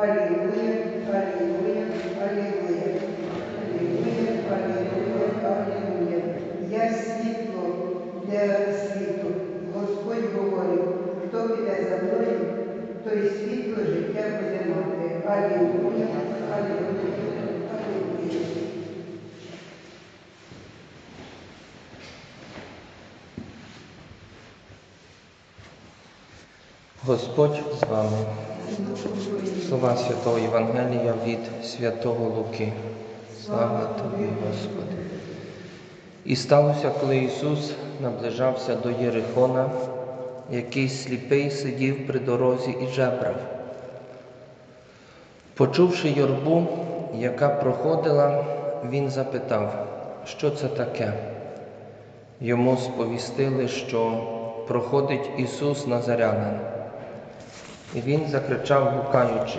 Алілуя, алілуя, алілуя. Алілуя, алілуя, алілуя. Я світло для світу. Господь говорить, хто піде за мною, той світло життя буде мати. Алілуя, алілуя, алілуя. Господь з вами. Слова Святого Євангелія від Святого Луки. Слава тобі, Господи. І сталося, коли Ісус наближався до Єрихона, якийсь сліпий сидів при дорозі і жебрав. Почувши юрбу, яка проходила, він запитав, що це таке. Йому сповістили, що проходить Ісус Назарянин. І він закричав, гукаючи,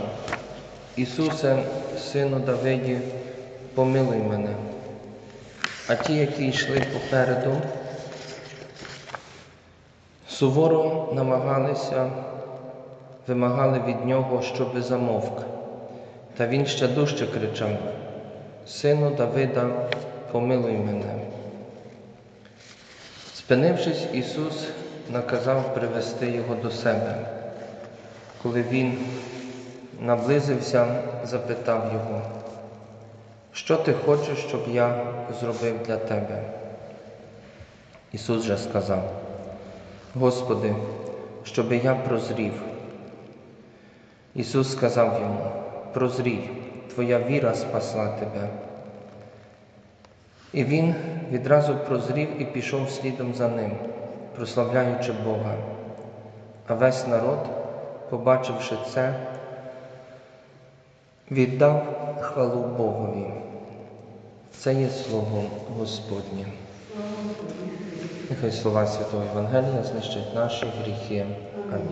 Ісусе, Сину Давиді, помилуй мене. А ті, які йшли попереду, суворо намагалися, вимагали від нього, щоби замовк. Та він ще дужче кричав: Сину Давида, помилуй мене. Спинившись, Ісус наказав привести його до себе. Коли він наблизився, запитав його, що ти хочеш, щоб я зробив для тебе? Ісус же сказав, Господи, щоби я прозрів. Ісус сказав йому, прозрій, твоя віра спасла тебе. І він відразу прозрів і пішов слідом за ним, прославляючи Бога. А весь народ, побачивши це, віддав хвалу Богові. Це є слово Господнє. Нехай слова Святого Євангелія знищать наші гріхи. Амінь.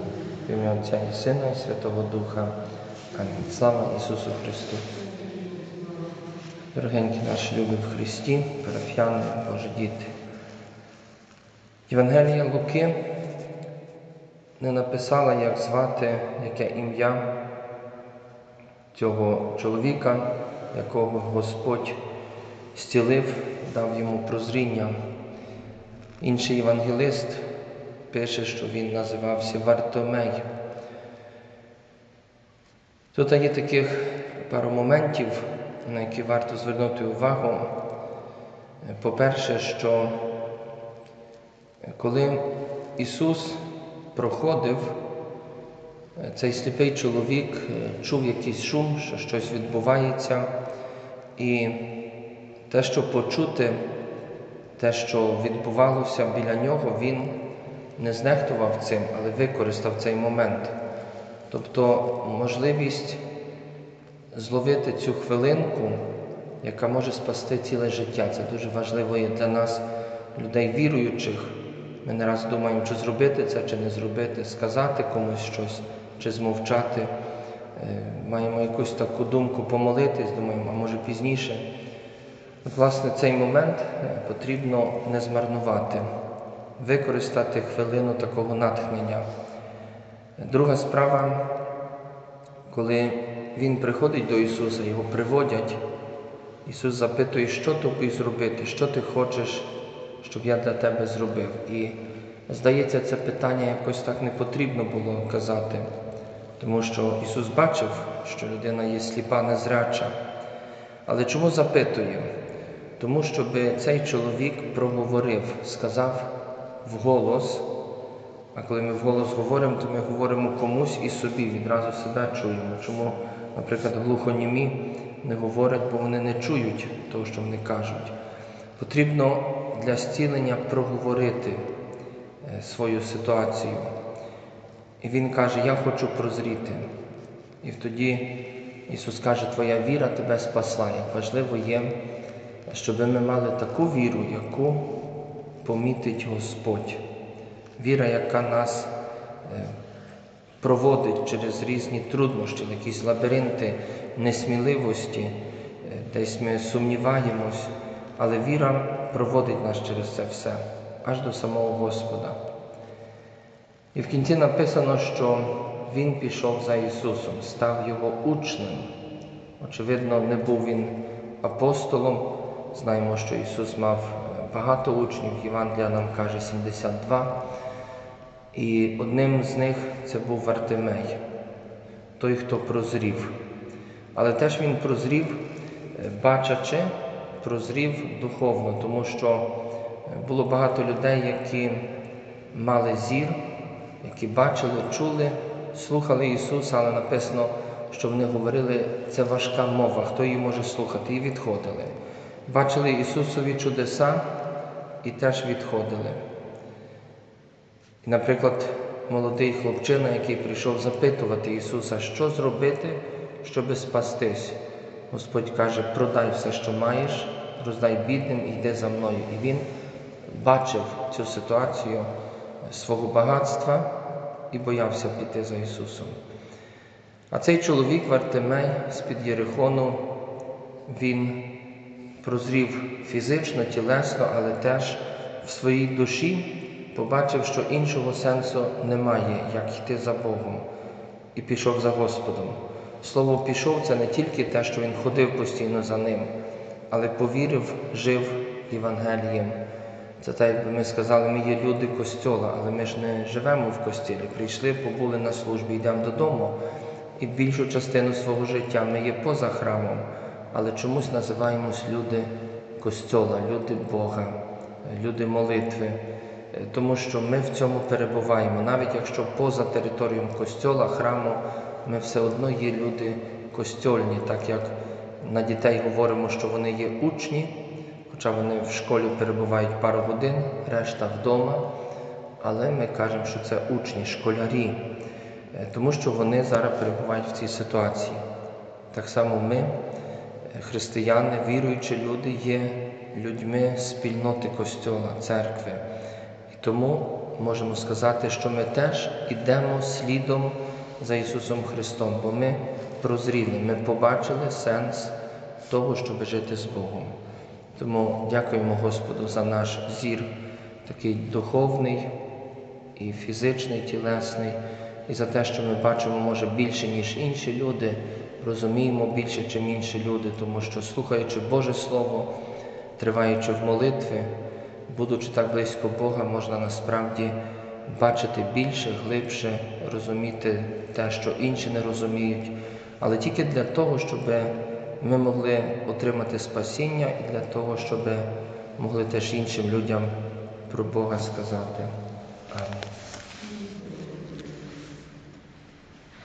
В ім'я Отця і Сина і Святого Духа. Амінь. Слава Ісусу Христу. Дорогенькі наші любі в Христі, парафіяни, Божі діти. Євангелія Луки не написала, як звати, яке ім'я цього чоловіка, якого Господь зцілив, дав йому прозріння. Інший євангелист пише, що він називався Вартомей. Тут є таких пару моментів, на які варто звернути увагу. По-перше, що коли Ісус проходив, цей сліпий чоловік чув якийсь шум, що щось відбувається, і те, що почути, те, що відбувалося біля нього, він не знехтував цим, але використав цей момент. Тобто можливість зловити цю хвилинку, яка може спасти ціле життя. Це дуже важливо є для нас, людей віруючих. Ми не раз думаємо, чи зробити це, чи не зробити, сказати комусь щось, чи змовчати. Маємо якусь таку думку помолитись, думаємо, а може пізніше. От, власне, цей момент потрібно не змарнувати, використати хвилину такого натхнення. Друга справа, коли він приходить до Ісуса, його приводять, Ісус запитує, що тобі зробити, що ти хочеш, щоб я для тебе зробив. І здається, це питання якось так не потрібно було казати, тому що Ісус бачив, що людина є сліпа, незряча. Але чому запитує? Тому щоб цей чоловік проговорив, сказав вголос. А коли ми вголос говоримо, то ми говоримо комусь і собі, відразу себе чуємо. Чому, наприклад, глухонімі не говорять, бо вони не чують того, що вони кажуть. Потрібно для зцілення проговорити свою ситуацію. І Він каже, я хочу прозріти. І тоді Ісус каже, Твоя віра тебе спасла. Як важливо є, щоб ми мали таку віру, яку помітить Господь. Віра, яка нас проводить через різні труднощі, якісь лабіринти несміливості, десь ми сумніваємось, але віра проводить нас через це все, аж до самого Господа. І в кінці написано, що він пішов за Ісусом, став Його учнем. Очевидно, не був він апостолом. Знаємо, що Ісус мав багато учнів, Євангелія нам каже 72. І одним з них це був Вартимей, той, хто прозрів. Але теж він прозрів, е, бачачи, прозрів духовно, тому що е, було багато людей, які мали зір, які бачили, чули, слухали Ісуса, але написано, що вони говорили, це важка мова, хто її може слухати, і відходили. Бачили Ісусові чудеса і теж відходили. І, наприклад, молодий хлопчина, який прийшов запитувати Ісуса, що зробити, щоби спастись. Господь каже, продай все, що маєш, роздай бідним і йди за мною. І він бачив цю ситуацію свого багатства і боявся піти за Ісусом. А цей чоловік Вартимей з-під Єрихону, він прозрів фізично, тілесно, але теж в своїй душі побачив, що іншого сенсу немає, як йти за Богом, і пішов за Господом. Слово пішов це не тільки те, що він ходив постійно за ним, але повірив, жив Євангелієм. Це так, якби ми сказали, ми є люди костьола, але ми ж не живемо в костілі. Прийшли, побули на службі, йдемо додому. І більшу частину свого життя ми є поза храмом, але чомусь називаємось люди костьола, люди Бога, люди молитви, Е, тому що ми в цьому перебуваємо. Навіть якщо поза територією костьола, храму, ми все одно є люди костьольні, так як на дітей говоримо, що вони є учні, хоча вони в школі перебувають пару годин, решта вдома. Але ми кажемо, що це учні, школярі, е, тому що вони зараз перебувають в цій ситуації. Так само ми, е, християни, віруючі люди, є людьми спільноти Костьола, церкви. І тому можемо сказати, що ми теж йдемо слідом за Ісусом Христом, бо ми прозріли, ми побачили сенс того, щоб жити з Богом. Тому дякуємо Господу за наш зір, такий духовний і фізичний, тілесний, і за те, що ми бачимо, може, більше, ніж інші люди, розуміємо більше, ніж інші люди, тому що, слухаючи Боже Слово, триваючи в молитві, будучи так близько Бога, можна насправді бачити більше, глибше, розуміти те, що інші не розуміють, але тільки для того, щоб ми могли отримати спасіння і для того, щоб могли теж іншим людям про Бога сказати. Амінь.